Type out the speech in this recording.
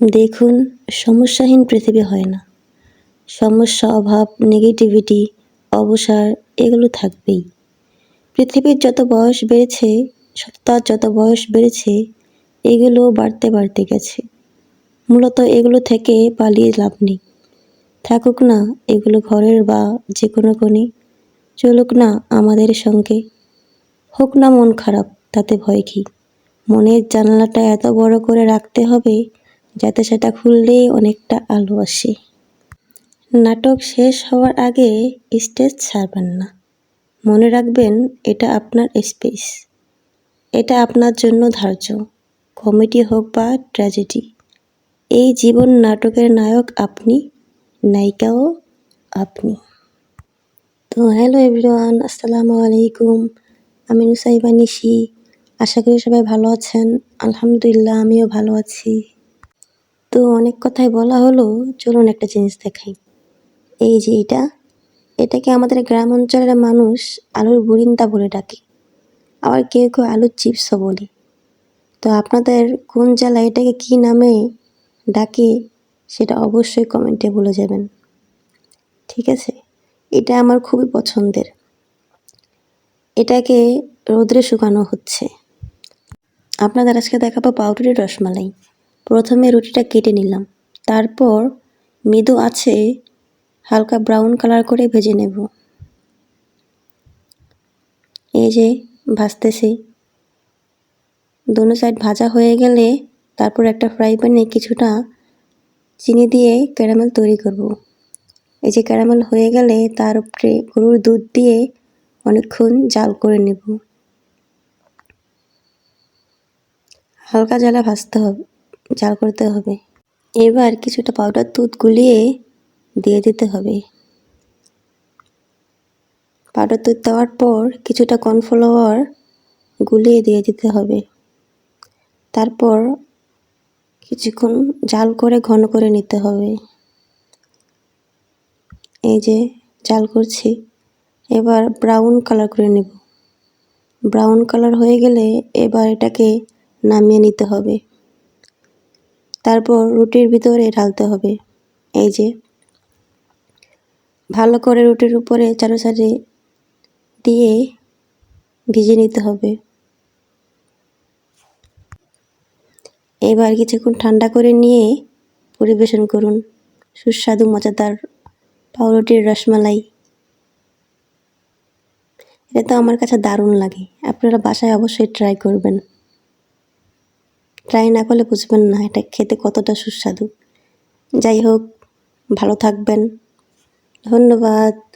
দেখুন, সমস্যাহীন পৃথিবী হয় না। সমস্যা, অভাব নেগেটিভিটি অবসার এগুলো থাকবেই। পৃথিবীর যত বয়স বেড়েছে, সত্তার যত বয়স বেড়েছে, এগুলো বাড়তে বাড়তে গেছে। মূলত এগুলো থেকে পালিয়ে লাভ নেই। থাকুক না এগুলো ঘরের বা যে কোনো কোণে, চলুক না আমাদের সঙ্গে। হোক না মন খারাপ, তাতে ভয় কী? মনের জানালাটা এত বড় করে রাখতে হবে যাতে সেটা খুললেই অনেকটা আলো আসে। নাটক শেষ হওয়ার আগে স্টেজ ছাড়বেন না। মনে রাখবেন, এটা আপনার স্পেস এটা আপনার জন্য ধার্য। কমেডি হোক বা ট্র্যাজেডি এই জীবন নাটকের নায়ক আপনি, নায়িকাও আপনি। তো হ্যালো এভরিওয়ান আসসালামু আলাইকুম। আমি নুসাইবা নিশি। আশা করি সবাই ভালো আছেন। আলহামদুলিল্লাহ, আমিও ভালো আছি। তো অনেক কথাই বলা হলো, চলুন একটা জিনিস দেখাই। এই যে এটা, এটাকে আমাদের গ্রাম অঞ্চলের মানুষ আলুর বুরিন্দা বলে ডাকে। আবার কেউ কেউ আলুর চিপসও বলে। তো আপনাদের কোন জেলায় এটাকে কী নামে ডাকে, সেটা অবশ্যই কমেন্টে বলে যাবেন। ঠিক আছে? এটা আমার খুবই পছন্দের। এটাকে রোদ্রে শুকানো হচ্ছে। আপনাদের আজকে দেখাবো পাউরুটির রসমালাই। প্রথমে রুটিটা কেটে নিলাম। তারপর মৃদু আছে হালকা ব্রাউন কালার করে ভেজে নেব। এই যে ভাজতেছি। দোনো সাইড ভাজা হয়ে গেলে তারপর একটা ফ্রাই প্যানে কিছুটা চিনি দিয়ে ক্যারামেল তৈরি করব। এই যে ক্যারামেল হয়ে গেলে তার উপরে গরুর দুধ দিয়ে অনেকক্ষণ জাল করে নেব। হালকা জ্বালা ভাজতে হবে জাল করতে হবে। এবার কিছুটা পাউডার দুধ গুলিয়ে দিয়ে দিতে হবে। পাউডার দুধ দেওয়ার পর কিছুটা কর্নফ্লাওয়ার গুলিয়ে দিয়ে দিতে হবে। তারপর কিছুক্ষণ জাল করে ঘন করে নিতে হবে। এই যে জাল করছি, এবার ব্রাউন কালার করে নেব। ব্রাউন কালার হয়ে গেলে এবার এটাকে নামিয়ে নিতে হবে। তারপর রুটির ভিতরে ঢালতে হবে। এই যে। ভালো করে রুটির উপরে চারো দিয়ে ভিজে নিতে হবে। এবার কিছুক্ষণ ঠান্ডা করে নিয়ে পরিবেশন করুন। সুস্বাদু, মজাদার পাউরুটির রসমালাই। এটা তো আমার কাছে দারুণ লাগে। আপনারা বাসায় অবশ্যই ট্রাই করবেন। ট্রাই না করলে বুঝবেন না এটা খেতে কতটা সুস্বাদু। যাই হোক ভালো থাকবেন। ধন্যবাদ।